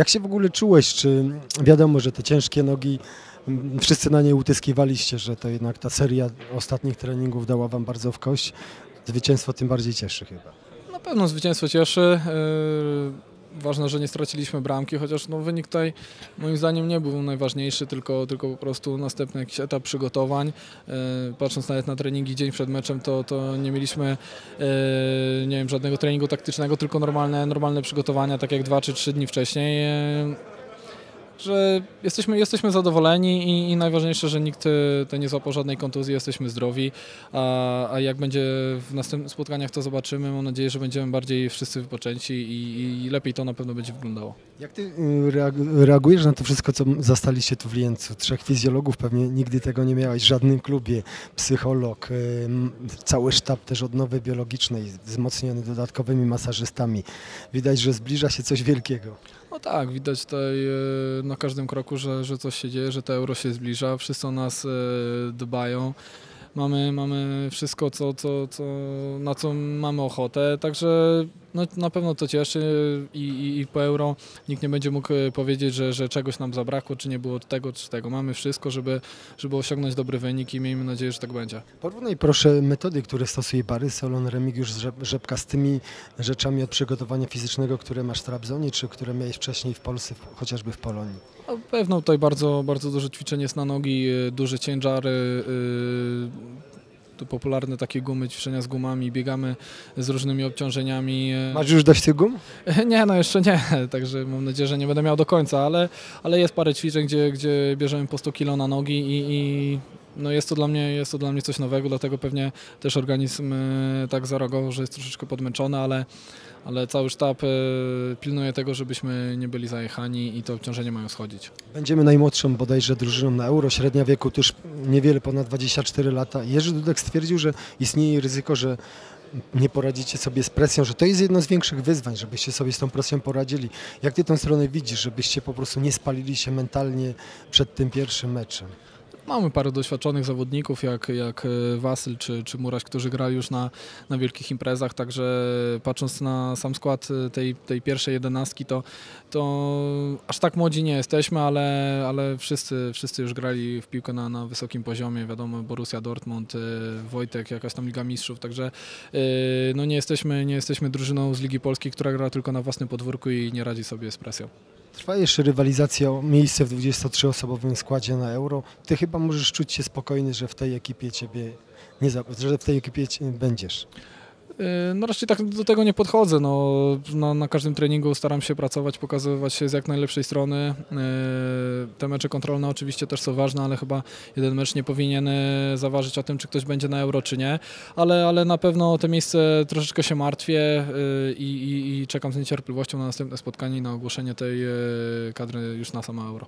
Jak się w ogóle czułeś? Czy wiadomo, że te ciężkie nogi, wszyscy na nie utyskiwaliście, że to jednak ta seria ostatnich treningów dała wam bardzo w kość. Zwycięstwo tym bardziej cieszy chyba. Na pewno zwycięstwo cieszy. Ważne, że nie straciliśmy bramki, chociaż no, wynik tutaj moim zdaniem nie był najważniejszy, tylko, tylko po prostu następny jakiś etap przygotowań. Yy, Patrząc nawet na treningi dzień przed meczem, to, to nie mieliśmy yy, nie wiem, żadnego treningu taktycznego, tylko normalne, normalne przygotowania, tak jak dwa czy trzy dni wcześniej. Że jesteśmy, jesteśmy zadowoleni i, i najważniejsze, że nikt e, tutaj nie złapał żadnej kontuzji, jesteśmy zdrowi, a, a jak będzie w następnych spotkaniach to zobaczymy. Mam nadzieję, że będziemy bardziej wszyscy wypoczęci i, i lepiej to na pewno będzie wyglądało. Jak ty reag- reagujesz na to wszystko, co zastaliście tu w Liencu? Trzech fizjologów, pewnie nigdy tego nie miałeś w żadnym klubie. Psycholog, cały sztab też odnowy biologicznej, wzmocniony dodatkowymi masażystami. Widać, że zbliża się coś wielkiego. No tak, widać tutaj e, na każdym kroku, że, że coś się dzieje, że to euro się zbliża, wszyscy o nas e, dbają. Mamy, mamy wszystko, co, co, co, na co mamy ochotę, także no, na pewno to cieszy i, i, i po euro nikt nie będzie mógł e, powiedzieć, że, że czegoś nam zabrakło, czy nie było tego, czy tego. Mamy wszystko, żeby, żeby osiągnąć dobry wynik i miejmy nadzieję, że tak będzie. Porównaj proszę metody, które stosuje Barry Solon, Remigiusz Rzep- Rzepka z tymi rzeczami od przygotowania fizycznego, które masz w Trabzonie, czy które miałeś wcześniej w Polsce, chociażby w Polonii. Na pewno tutaj bardzo, bardzo duże ćwiczenie jest na nogi, y, duże ciężary, to popularne takie gumy, ćwiczenia z gumami, biegamy z różnymi obciążeniami. Masz już dość tych gum? Nie, no jeszcze nie, także mam nadzieję, że nie będę miał do końca, ale, ale jest parę ćwiczeń, gdzie, gdzie bierzemy po 100 kg na nogi i, i no jest, to dla mnie, jest to dla mnie coś nowego, dlatego pewnie też organizm y, tak zareagował, że jest troszeczkę podmęczony, ale, ale cały sztab y, pilnuje tego, żebyśmy nie byli zajechani i te obciążenia mają schodzić. Będziemy najmłodszą bodajże drużyną na euro, średnia wieku to już niewiele ponad 24 lata. Jerzy Dudek stwierdził, że istnieje ryzyko, że nie poradzicie sobie z presją, że to jest jedno z większych wyzwań, żebyście sobie z tą presją poradzili. Jak ty tę stronę widzisz, żebyście po prostu nie spalili się mentalnie przed tym pierwszym meczem? Mamy parę doświadczonych zawodników, jak, jak e, Wasyl czy, czy Muraś, którzy grali już na, na wielkich imprezach, także patrząc na sam skład e, tej, tej pierwszej jedenastki, to, to aż tak młodzi nie jesteśmy, ale, ale wszyscy, wszyscy już grali w piłkę na, na wysokim poziomie, wiadomo, Borussia Dortmund, e, Wojtek, jakaś tam Liga Mistrzów, także no nie, jesteśmy, nie jesteśmy drużyną z Ligi Polskiej, która gra tylko na własnym podwórku i nie radzi sobie z presją. Trwa jeszcze rywalizacja o miejsce w 23-osobowym składzie na euro. Ty chyba możesz czuć się spokojny, że w tej ekipie ciebie nie że w tej ekipie będziesz. Yy, No raczej tak do tego nie podchodzę. No, na, na każdym treningu staram się pracować, pokazywać się z jak najlepszej strony. Yy, Te mecze kontrolne oczywiście też są ważne, ale chyba jeden mecz nie powinien yy, zaważyć o tym, czy ktoś będzie na euro, czy nie. Ale, ale na pewno to miejsce troszeczkę się martwię i, i, i czekam z niecierpliwością na następne spotkanie i na ogłoszenie tej kadry już na samo euro.